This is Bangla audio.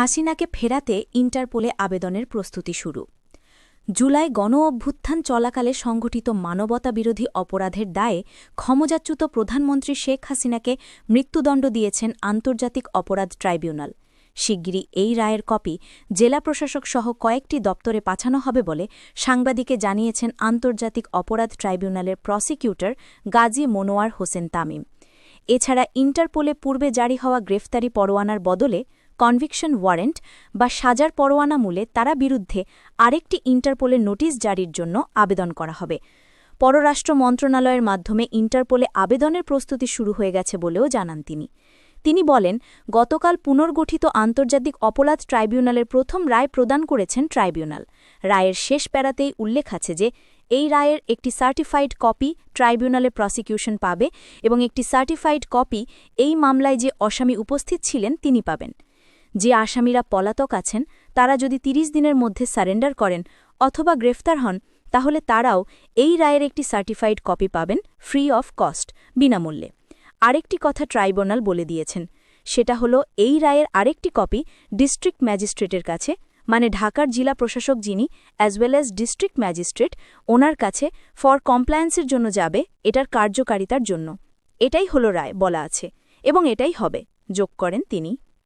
হাসিনাকে ফেরাতে ইন্টারপোলে আবেদনের প্রস্তুতি শুরু। জুলাই গণ অভ্যুত্থান চলাকালে সংঘটিত মানবতাবিরোধী অপরাধের দায়ে ক্ষমজাচ্যুত প্রধানমন্ত্রী শেখ হাসিনাকে মৃত্যুদণ্ড দিয়েছেন আন্তর্জাতিক অপরাধ ট্রাইব্যুনাল। শিগগিরই এই রায়ের কপি জেলা প্রশাসক সহ কয়েকটি দপ্তরে পাঠানো হবে বলে সাংবাদিকে জানিয়েছেন আন্তর্জাতিক অপরাধ ট্রাইব্যুনালের প্রসিকিউটর গাজী মনোয়ার হোসেন তামিম। এছাড়া ইন্টারপোলে পূর্বে জারি হওয়া গ্রেফতারি পরোয়ানার বদলে কনভিকশন ওয়ারেন্ট বা সাজার পরোয়ানা মূলে তারা বিরুদ্ধে আরেকটি ইন্টারপোলের নোটিশ জারির জন্য আবেদন করা হবে। পররাষ্ট্র মন্ত্রণালয়ের মাধ্যমে ইন্টারপোলে আবেদনের প্রস্তুতি শুরু হয়ে গেছে বলেও জানান তিনি। তিনি বলেন, গতকাল পুনর্গঠিত আন্তর্জাতিক অপরাধ ট্রাইব্যুনালের প্রথম রায় প্রদান করেছেন ট্রাইব্যুনাল। রায়ের শেষ প্যারাতেই উল্লেখ আছে যে, এই রায়ের একটি সার্টিফাইড কপি ট্রাইব্যুনালে প্রসিকিউশন পাবে এবং একটি সার্টিফাইড কপি এই মামলায় যে অসামি উপস্থিত ছিলেন তিনি পাবেন। যে আসামিরা পলাতক আছেন, তারা যদি ৩০ দিনের মধ্যে সারেন্ডার করেন অথবা গ্রেফতার হন, তাহলে তারাও এই রায়ের একটি সার্টিফাইড কপি পাবেন, ফ্রি অফ কস্ট, বিনামূল্যে। আরেকটি কথা ট্রাইব্যুনাল বলে দিয়েছেন, সেটা হলো এই রায়ের আরেকটি কপি ডিস্ট্রিক্ট ম্যাজিস্ট্রেটের কাছে মানে ঢাকার জেলা প্রশাসক যিনি as well as district magistrate, ওনার কাছে ফর কমপ্লায়েন্সের জন্য যাবে, এটার কার্যকারিতার জন্য। এটাই হলো রায় বলা আছে, এবং এটাই হবে, যোগ করেন তিনি।